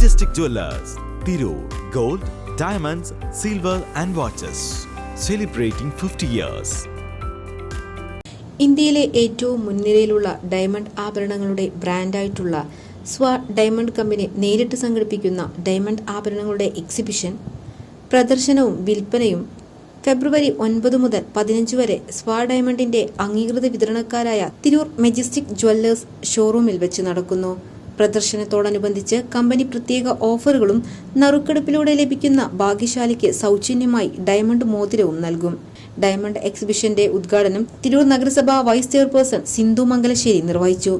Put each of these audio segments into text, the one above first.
Majestic Jewellers Tirur gold diamonds silver and watches celebrating fifty years ഇന്ത്യയിലെ ഏറ്റവും മുൻനിരയിലുള്ള diamond ആഭരണങ്ങളുടെ ബ്രാൻഡായിട്ടുള്ള സ്വ diamond company നേരിട്ട് സംഘടിപ്പിക്കുന്ന ഡയമണ്ട് ആഭരണങ്ങളുടെ എക്സിബിഷൻ പ്രദർശനവും വിൽപ്പനയും ഫെബ്രുവരി ഒൻപത് മുതൽ പതിനഞ്ച് വരെ സ്വ ഡയമണ്ടിന്റെ അംഗീകൃത വിതരണക്കാരായ തിരൂർ മെജസ്റ്റിക് ജ്വല്ലേഴ്സ് ഷോറൂമിൽ വെച്ച് നടക്കുന്നു. പ്രദർശനത്തോടനുബന്ധിച്ച് കമ്പനി പ്രത്യേക ഓഫറുകളും നറുക്കെടുപ്പിലൂടെ ലഭിക്കുന്ന ഭാഗ്യശാലിക്ക് സൗജന്യമായി ഡയമണ്ട് മോതിരവും നൽകും. ഡയമണ്ട് എക്സിബിഷന്റെ ഉദ്ഘാടനം തിരൂർ നഗരസഭ വൈസ് ചെയർപേഴ്സൺ സിന്ധു മംഗലശ്ശേരി നിർവഹിച്ചു.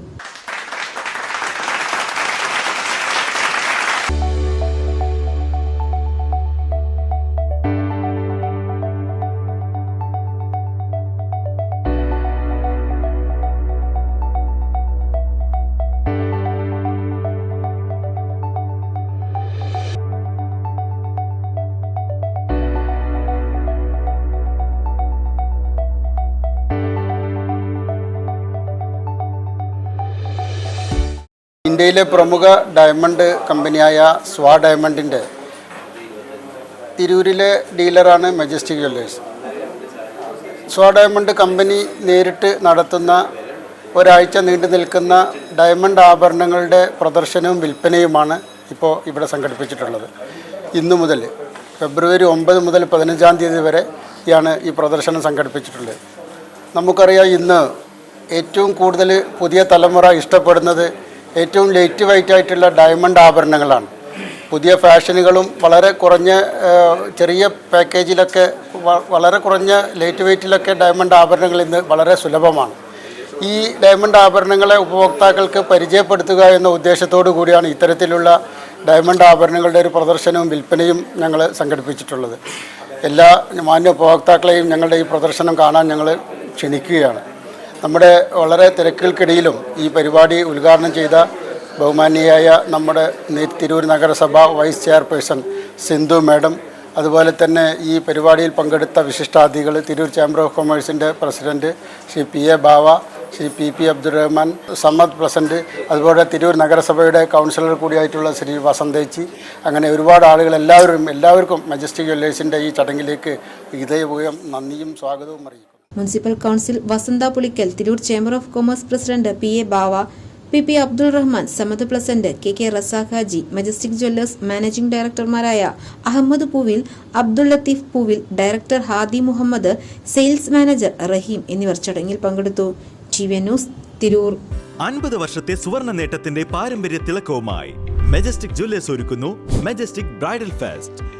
ഇന്ത്യയിലെ പ്രമുഖ ഡയമണ്ട് കമ്പനിയായ സ്വാ ഡയമണ്ടിന്റെ തിരൂരിലെ ഡീലറാണ് മജസ്റ്റിക് ജ്വല്ലേഴ്സ്. സ്വാ ഡയമണ്ട് കമ്പനി നേരിട്ട് നടത്തുന്ന ഒരാഴ്ച നീണ്ടു നിൽക്കുന്ന ഡയമണ്ട് ആഭരണങ്ങളുടെ പ്രദർശനവും വിൽപ്പനയുമാണ് ഇപ്പോൾ ഇവിടെ സംഘടിപ്പിച്ചിട്ടുള്ളത്. ഇന്നു മുതൽ ഫെബ്രുവരി ഒമ്പത് മുതൽ പതിനഞ്ചാം തീയതി വരെയാണ് ഈ പ്രദർശനം സംഘടിപ്പിച്ചിട്ടുള്ളത്. നമുക്കറിയാം ഇന്ന് ഏറ്റവും കൂടുതൽ പുതിയ തലമുറ ഇഷ്ടപ്പെടുന്നത് ഏറ്റവും ലൈറ്റ് വെയിറ്റ് ആയിട്ടുള്ള ഡയമണ്ട് ആഭരണങ്ങളാണ്. പുതിയ ഫാഷനുകളും വളരെ കുറഞ്ഞ ചെറിയ പാക്കേജിലൊക്കെ വളരെ കുറഞ്ഞ ലൈറ്റ് വെയിറ്റിലൊക്കെ ഡയമണ്ട് ആഭരണങ്ങൾ ഇന്ന് വളരെ സുലഭമാണ്. ഈ ഡയമണ്ട് ആഭരണങ്ങളെ ഉപഭോക്താക്കൾക്ക് പരിചയപ്പെടുത്തുക എന്ന ഉദ്ദേശത്തോടു കൂടിയാണ് ഇത്തരത്തിലുള്ള ഡയമണ്ട് ആഭരണങ്ങളുടെ ഒരു പ്രദർശനവും വിൽപ്പനയും ഞങ്ങൾ സംഘടിപ്പിച്ചിട്ടുള്ളത്. എല്ലാ മാന്യ ഉപഭോക്താക്കളെയും ഞങ്ങളുടെ ഈ പ്രദർശനം കാണാൻ ഞങ്ങൾ ക്ഷണിക്കുകയാണ്. നമ്മുടെ വളരെ തിരക്കുകൾക്കിടയിലും ഈ പരിപാടി ഉദ്ഘാടനം ചെയ്ത ബഹുമാന്യയായ നമ്മുടെ തിരൂർ നഗരസഭ വൈസ് ചെയർപേഴ്സൺ സിന്ധു മാഡം അതുപോലെ തന്നെ ഈ പരിപാടിയിൽ പങ്കെടുത്ത വിശിഷ്ടാതിഥികൾ Tirur chamber of കൊമേഴ്സിന്റെ president Shri P A Bava Shri P P Abdurahman Sammad president അതുപോലെ തിരൂർ നഗരസഭയുടെ കൗൺസിലർ കൂടിയായിട്ടുള്ള ശ്രീ വസന്തേച്ചി അങ്ങനെ ഒരുപാട് ആളുകൾ എല്ലാവരും എല്ലാവർക്കും മജസ്റ്റിക് ജ്വല്ലേഴ്സിന്റെ ഈ ചടങ്ങിലേക്ക് ഇതേപൂയം നന്ദിയും സ്വാഗതവും അറിയിക്കുന്നു. Municipal council Vasantha Pulikkal Tirur chamber of commerce president P A Bava P P Abdul Rahman Samad president K K Razak Haji Majestic Jewellers managing ഡയറക്ടർമാരായ Ahammed Poovil Abdul Latheef Poovil director Hadi Muhammad sales manager Raheem എന്നിവർ ചടങ്ങിൽ പങ്കെടുത്തു. T V news Tirur. അൻപത് വർഷത്തെ സുവർണ നേട്ടത്തിന്റെ പാരമ്പര്യ തിളക്കവുമായി majestic Jewellers ഒരുക്കുന്നു Majestic bridal fest.